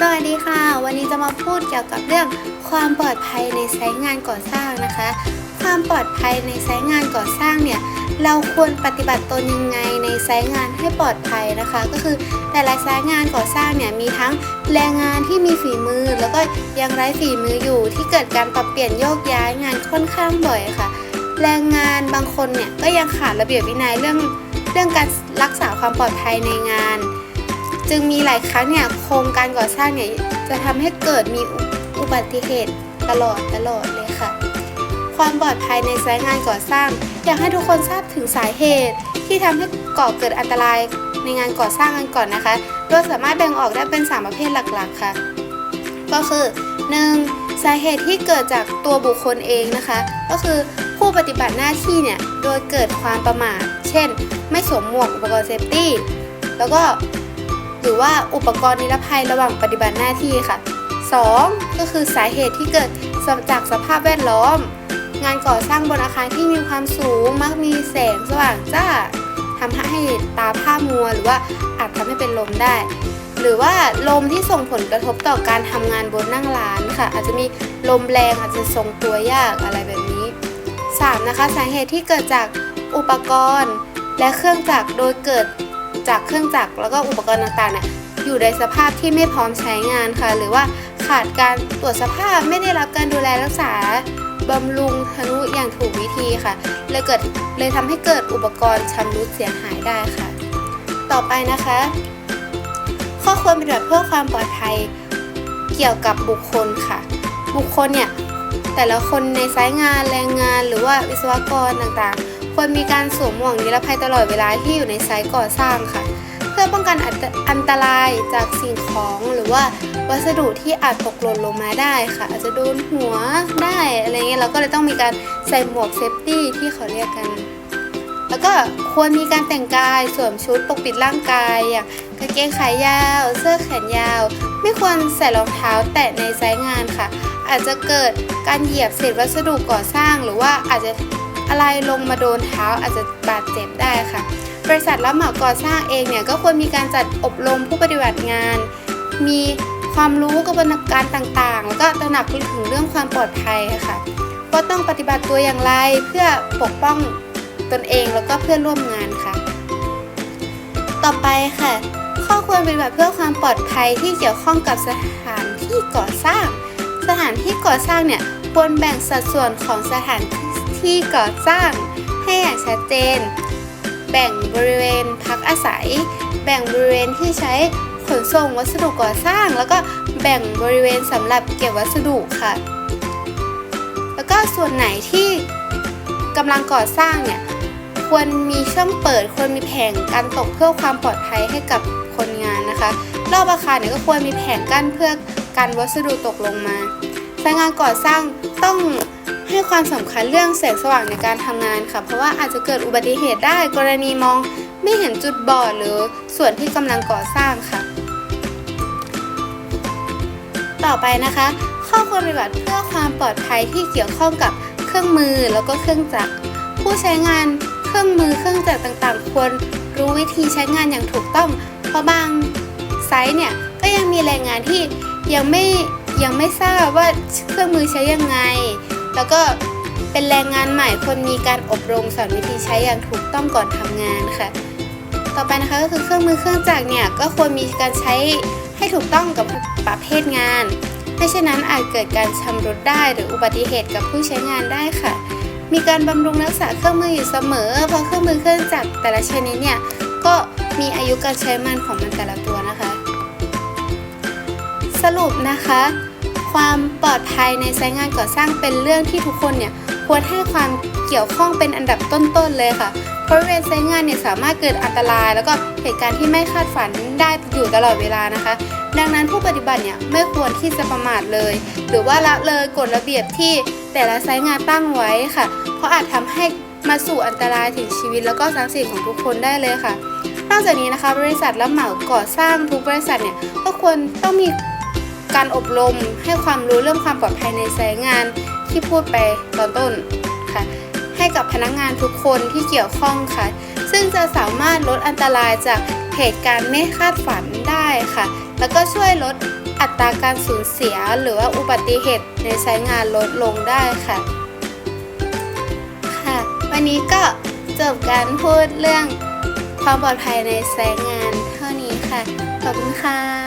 สวัสดีค่ะ วันนี้จะมาพูดเกี่ยวกับเรื่องความปลอดภัยในไซต์งานก่อสร้างนะคะ ความปลอดภัยในไซต์งานก่อสร้างเนี่ยเราควรปฏิบัติตนยังไงในไซต์งานให้ปลอดภัยนะคะ ก็คือแต่ละไซต์งานก่อสร้างเนี่ยมีทั้งแรงงานที่มีฝีมือ แล้วก็ยังไร้ฝีมืออยู่ที่เกิดการปรับเปลี่ยนโยกย้ายงานค่อนข้างบ่อยค่ะ แรงงานบางคนเนี่ยก็ยังขาดระเบียบวินัยเรื่องเรื่องการรักษาความปลอดภัยในงาน จึงมีหลายครั้งเนี่ยโครงการก่อสร้างเนี่ยจะทำให้เกิดมีอุบัติเหตุตลอดตลอดเลยค่ะ ความปลอดภัยในไซต์งานก่อสร้าง อยากให้ทุกคนทราบถึงสาเหตุ ที่ทำให้ก่อเกิดอันตรายในงานก่อสร้างกันก่อนนะคะ โดยสามารถแบ่งออกได้เป็น 3 ประเภทหลักๆค่ะ ก็คือ 1. สาเหตุที่เกิดจากตัวบุคคลเองนะคะ ก็คือผู้ปฏิบัติหน้าที่เนี่ย โดยเกิดความประมาท เช่น ไม่สวมหมวกอุปกรณ์เซฟตี้ แล้วก็ หรือว่าอุปกรณ์นิรภัยระหว่างปฏิบัติหน้าที่ค่ะ 2. ก็คือสาเหตุที่เกิดจากสภาพแวดล้อม งานก่อสร้างบนอาคารที่มีความสูงมักมีแสงสว่างจ้าทำให้ตาผ้ามัวหรือว่าอาจทำให้เป็นลมได้ หรือว่าลมที่ส่งผลกระทบต่อการทำงานบนนั่งร้านค่ะ อาจจะมีลมแรงอาจจะทรงตัวยากอะไรแบบนี้ 3. นะคะสาเหตุที่เกิดจากอุปกรณ์ และเครื่องจักรโดยเกิด จากเครื่องจักรแล้วก็อุปกรณ์ต่างๆเนี่ยอยู่ในสภาพที่ไม่พร้อมใช้งานค่ะ หรือว่าขาดการตรวจสภาพไม่ได้รับการดูแลรักษาบำรุงทนุอย่างถูกวิธีค่ะเลยเกิดเลยทำให้เกิดอุปกรณ์ชำรุดเสียหายได้ค่ะ ต่อไปนะคะ ข้อควรปฏิบัติเพื่อความปลอดภัยเกี่ยวกับบุคคลค่ะ บุคคลเนี่ยแต่ละคนในไซต์งานแรงงานหรือว่าวิศวกรต่างๆ ควรมีการสวมหมวกนิรภัยตลอดเวลาที่อยู่ในไซต์ก่อสร้างค่ะ เพื่อป้องกันอันตอันตรายจากสิ่งของหรือว่าวัสดุที่อาจตกหล่นลงมาได้ค่ะ อาจจะโดนหัวได้อะไรเงี้ยเราก็เลยต้องมีการใส่หมวกเซฟตี้ที่เขาเรียกกัน แล้วก็ควรมีการแต่งกายสวมชุดปกปิดร่างกายอย่างกางเกงขายาว เสื้อแขนยาว ไม่ควรใส่รองเท้าแตะในไซต์งานค่ะ อาจจะเกิดการเหยียบเศษวัสดุก่อสร้างหรือว่าอาจจะ อะไรลงมาโดนเท้าอาจจะบาดเจ็บได้ค่ะ บริษัทรับเหมาก่อสร้างเองเนี่ยก็ควรมีการจัดอบรมผู้ปฏิบัติงาน มีความรู้กระบวนการต่างๆ แล้วก็ตระหนักถึงเรื่องความปลอดภัยค่ะว่าต้องปฏิบัติตัวอย่างไรเพื่อปกป้องตนเองแล้วก็เพื่อนร่วมงานค่ะ ต่อไปค่ะ ข้อควรปฏิบัติเพื่อความปลอดภัยที่เกี่ยวข้องกับสถานที่ก่อสร้าง สถานที่ก่อสร้างเนี่ยควรแบ่งสัดส่วนของสถานที่ ที่ก่อสร้างให้อย่างชัดเจน แบ่งบริเวณพักอาศัย แบ่งบริเวณที่ใช้ขนส่งวัสดุก่อสร้าง แล้วก็แบ่งบริเวณสำหรับเก็บวัสดุค่ะ แล้วก็ส่วนไหนที่กำลังก่อสร้างเนี่ยควรมีช่องเปิดควรมีแผงกันตกเพื่อความปลอดภัยให้กับคนงานนะคะ รอบอาคารเนี่ยก็ควรมีแผงกั้นเพื่อกันวัสดุตกลงมาสายงานก่อสร้างต้อง ให้ความสำคัญเรื่องแสงสว่างในการทำงานค่ะ เพราะว่าอาจจะเกิดอุบัติเหตุได้กรณีมองไม่เห็นจุดบอดหรือส่วนที่กำลังก่อสร้างค่ะ ต่อไปนะคะ ข้อควรปฏิบัติเพื่อความปลอดภัยที่เกี่ยวข้องกับเครื่องมือแล้วก็เครื่องจักรผู้ใช้งานเครื่องมือเครื่องจักรต่างๆ ควรรู้วิธีใช้งานอย่างถูกต้อง เพราะบางไซต์เนี่ยก็ยังมีแรงงานที่ยังไม่ยังไม่ทราบว่าเครื่องมือใช้ยังไง แล้วก็เป็นแรงงานใหม่ควรมีการอบรมสอนวิธีใช้อย่างถูกต้องก่อนทำงานค่ะ ต่อไปนะคะก็คือเครื่องมือเครื่องจักรเนี่ยก็ควรมีการใช้ให้ถูกต้องกับประเภทงานไม่เช่นนั้นอาจเกิดการชำรุดได้หรืออุบัติเหตุกับผู้ใช้งานได้ค่ะ มีการบำรุงรักษาเครื่องมืออยู่เสมอ เพราะเครื่องมือเครื่องจักรแต่ละชนิดเนี่ยก็มีอายุการใช้มันของมันแต่ละตัวนะคะ สรุปนะคะ ความปลอดภัยในไซต์งานก่อสร้างเป็นเรื่องที่ทุกคนเนี่ยควรให้ความเกี่ยวข้องเป็นอันดับต้นๆเลยค่ะเพราะเวณไซต์งานเนี่ยสามารถเกิดอันตราย แล้วก็เหตุการณ์ที่ไม่คาดฝันได้อยู่ตลอดเวลานะคะ ดังนั้นผู้ปฏิบัติเนี่ยไม่ควรที่จะประมาทเลย หรือว่าละเลยกฎระเบียบที่แต่ละไซต์งานตั้งไว้ค่ะ เพราะอาจทำให้มาสู่อันตรายถึงชีวิตแล้วก็ทรัพย์สินของทุกคนได้เลยค่ะนอกจากนี้นะคะบริษัทรับเหมาก่อสร้างทุกบริษัทเนี่ยก็ควรต้องมี การอบรมให้ความรู้เรื่องความปลอดภัยในสายงานที่พูดไปตอนต้นค่ะ ให้กับพนักงงานทุกคนที่เกี่ยวข้องค่ะ ซึ่งจะสามารถลดอันตรายจากเหตุการณ์ไม่คาดฝันได้ค่ะ แล้วก็ช่วยลดอัตราการสูญเสียหรือว่าอุบัติเหตุในสายงานลดลงได้ค่ะ ค่ะ วันนี้ก็จบการพูดเรื่องความปลอดภัยในสายงานเท่านี้ค่ะ ขอบคุณค่ะ